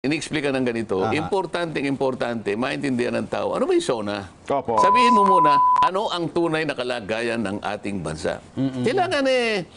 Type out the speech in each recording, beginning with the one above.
iniexplika ng ganito, importante, importante, maintindihan ng tao, ano ba yung SONA? Opo. Sabihin mo muna, ano ang tunay na kalagayan ng ating bansa? Kailangan eh,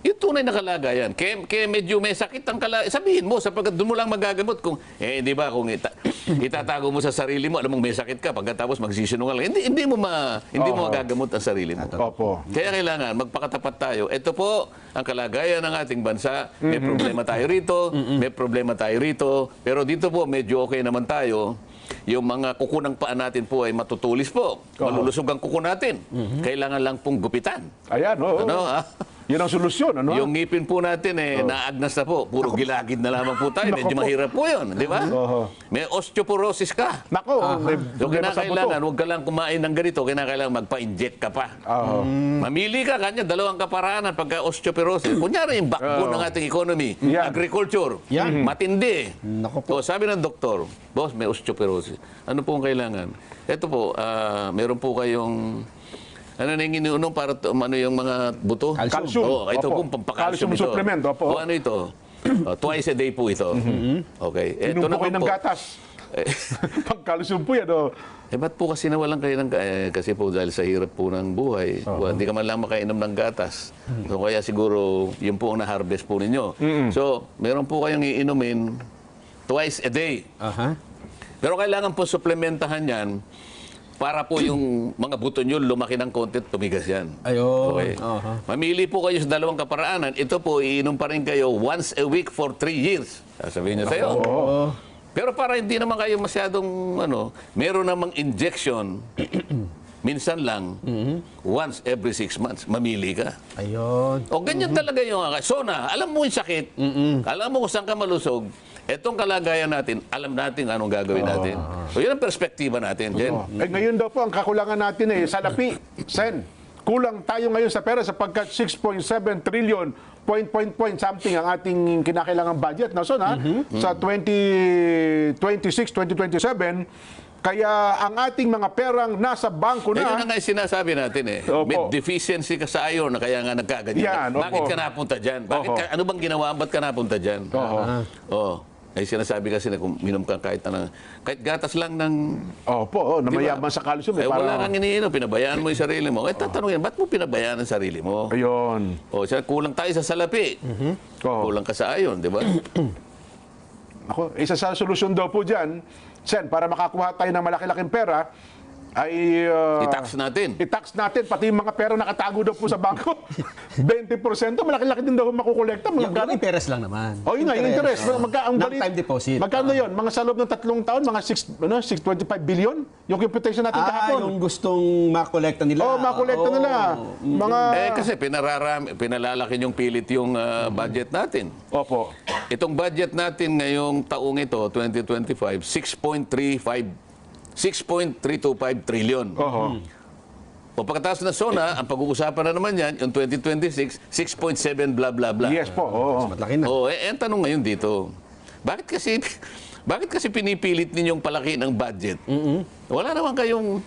yung tunay na kalagayan, kaya, kaya medyo may sakit ang kalagayan, sabihin mo, sapagkat doon mo lang magagamot kung, eh, di ba, kung ita, itatago mo sa sarili mo, alam mong may sakit ka, pagkatapos magsisinungaling, hindi, hindi mo ma, hindi mo Oo. magagamot ang sarili mo. Opo. Kaya kailangan magpakatapat tayo. Ito po ang kalagayan ng ating bansa. May problema tayo rito, may problema tayo rito. Pero dito po medyo okay naman tayo. Yung mga kuko ng paa natin po ay matutulis po. Malulusog ang kuko natin. Kailangan lang pong gupitan. Ayan, oo. Ano, ha? Yun ang solusyon, ano? Yung ngipin po natin eh, naagnas na po. Puro gilagid na lamang po tayo. Medyo po. mahirap po yun, di ba? Oo. May osteoporosis ka. Nako, may So problema sa buto. kinakailangan, huwag ka lang kumain ng ganito, kinakailangan magpa-inject ka pa. Oo. Mamili ka kanya dalawang kaparaanan pagka osteoporosis. Kunyari yung backbone ng ating economy, Yan. agriculture, Yan. matindi. Nako po. O, sabi ng doktor, boss, may osteoporosis. Ano po ang kailangan? Ito po, ah, meron po kayong ano na yung iniunom para to- ano yung mga buto? Calcium. Calcium. Oo, ito Opo. po pampakalcium Calcium ito. supplement, opo. O ano ito? O, twice a day po ito. Okay. Ito Inom po ng gatas. Eh, Pagkalusog po yan, oh. eh, ba't po kasi nawalan kayo ng... Eh, kasi po dahil sa hirap po ng buhay, well, hindi ka man lang makainom ng gatas. So kaya siguro, yun po ang na-harvest po ninyo. So, meron po kayong iinumin twice a day. Aha. Pero kailangan po suplementahan yan para po yung mga buto nyo lumaki ng konti at tumigas yan. Ayun. Okay. Aha. Mamili po kayo sa dalawang kaparaanan. Ito po, iinom pa rin kayo once a week for three years. Sasabihin niyo sa'yo. Oo. Pero para hindi naman kayo masyadong, ano, meron namang injection, minsan lang, once every six months, mamili ka. Ayun. O ganyan talaga yung So na, alam mo yung sakit, alam mo kung saan ka malusog, etong kalagayan natin, alam natin anong gagawin natin. So yun ang perspektiba natin, Jen. Oh. Eh, ngayon daw po, ang kakulangan natin eh, salapi, sen. Kulang tayo ngayon sa pera sapagkat 6.7 trillion, point, point, point something ang ating kinakailangan budget. Na son, ha? Sa 2026, 2027, kaya ang ating mga perang nasa bangko Ayun na na, nga yung sinasabi natin eh. Opo. May deficiency ka sa iron na kaya nga nagkaganyan. Yan, opo. Bakit ka napunta dyan? Bakit ka, ano bang ginawa? Ba't ka napunta dyan? Oo. Oo. Ay sinasabi kasi na kung minom ka kahit na, kahit gatas lang ng Opo, oh, na mayaman sa calcium. Eh, wala kang iniinom, pinabayaan mo yung sarili mo. Eh, tatanungin, ba't mo pinabayaan ang sarili mo? ayun. O, siya, kulang tayo sa salapi. Oo. Kulang ka sa ayon, di ba? Ako, isa sa solusyon daw po dyan, Sen, para makakuha tayo ng malaki-laking pera, ay... uh, I-tax natin. I-tax natin, pati yung mga pera nakatago daw po sa bangko. 20%, malaki-laki din daw makukolekta. Mga Yung ganun. interest lang naman. Oh, yun nga, yung interest. oo. Magka, ang balit- Non-time deposit. Magkano yun? Mga sa loob ng tatlong taon, mga 6, ano, 625 billion? Yung computation natin Ah, kahapon. yung gustong makolekta nila. Oh, makolekta Oo. nila. Mga... Eh, kasi pinararami, pinalalaki yung pilit yung ah, budget natin. Opo. Itong budget natin ngayong taong ito, 2025, 6.35 6.325 trillion. Oho. O pagkatapos na SONA, ang pag-uusapan na naman yan, yung 2026, 6.7 blah blah blah. Yes po. Oo. Matlaki na. Oo, eh, eh, ang tanong ngayon dito, bakit kasi bakit kasi pinipilit ninyong palaki ng budget? Wala naman kayong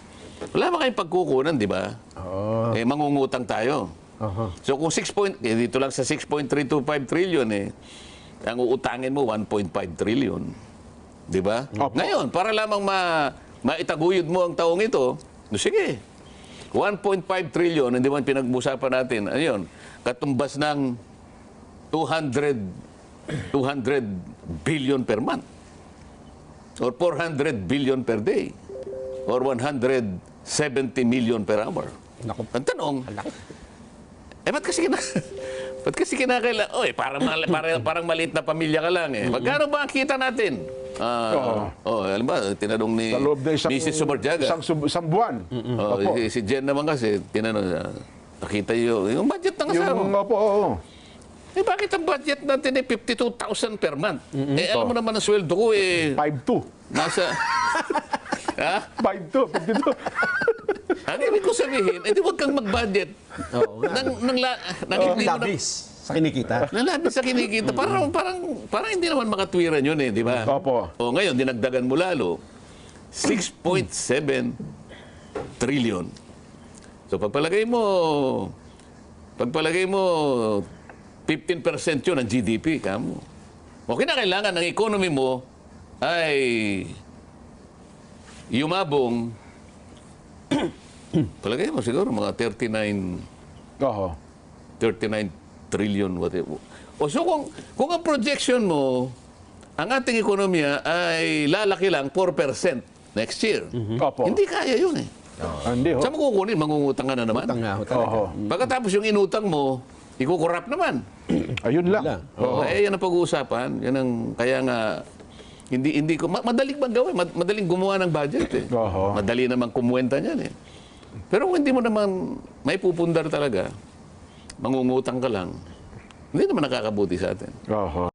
wala naman kayong pagkukunan, di ba? Oo. Eh mangungutang tayo. Aha. So kung 6 point, eh, dito lang sa 6.325 trillion eh, ang uutangin mo 1.5 trillion. Di ba? Opo. Ngayon, para lamang ma maitaguyod mo ang taong ito, no, sige. 1.5 trillion, hindi man pinag-usapan natin, ano yun, katumbas ng 200 200 billion per month. Or 400 billion per day. Or 170 million per hour. Naku. Ang tanong, eh, ba't kasi kina... ba't kasi kinakailangan... Oy, parang, parang, parang maliit na pamilya ka lang eh. Magkano ba ang kita natin? Ah, oh, alam ba, tinanong ni Sa loob ng isang... Mrs. Sumarjaga. Isang, sub- isang buwan. Oh, Opo. si, si Jen naman kasi, tinanong niya, nakita yung, yung budget ng asawa. Yung, opo, oo. Eh, bakit ang budget natin eh 52,000 per month? Eh, alam mo naman ang sweldo ko eh, 5-2. nasa... ha? 5-2. 52. Ang ibig ko sabihin, eh di huwag kang mag-budget. Oo nga. Nang, nang, la, nang hindi mo na, Labis sa kinikita. Nalabis sa kinikita. Parang, parang, parang hindi naman makatwiran yun eh, di ba? Opo. O ngayon, dinagdagan mo lalo. 6.7 trillion. So pagpalagay mo, pagpalagay mo, 15% yun ang GDP, kamo. O kinakailangan ng economy mo, ay yumabong, palagay mo siguro mga 39 Oho. 39 trillion whatever. O so kung, kung ang projection mo, ang ating ekonomiya ay lalaki lang 4% next year. Opo. Hindi kaya yun eh. Ah, Hindi ho. Saan mo kukunin? Mangungutang ka na naman. Tanga ho talaga. Oho. Pagkatapos yung inutang mo, ikukurap naman. Ayun lang. lang. Oo. Eh, yan ang pag-uusapan. Yan ang, kaya nga, hindi, hindi ko, ma- madaling bang gawin? Mad- Madaling gumawa ng budget eh. Oo. Madali naman kumuwenta niyan eh. Pero kung hindi mo naman may pupundar talaga, mangungutang ka lang, hindi naman nakakabuti sa atin. Oho.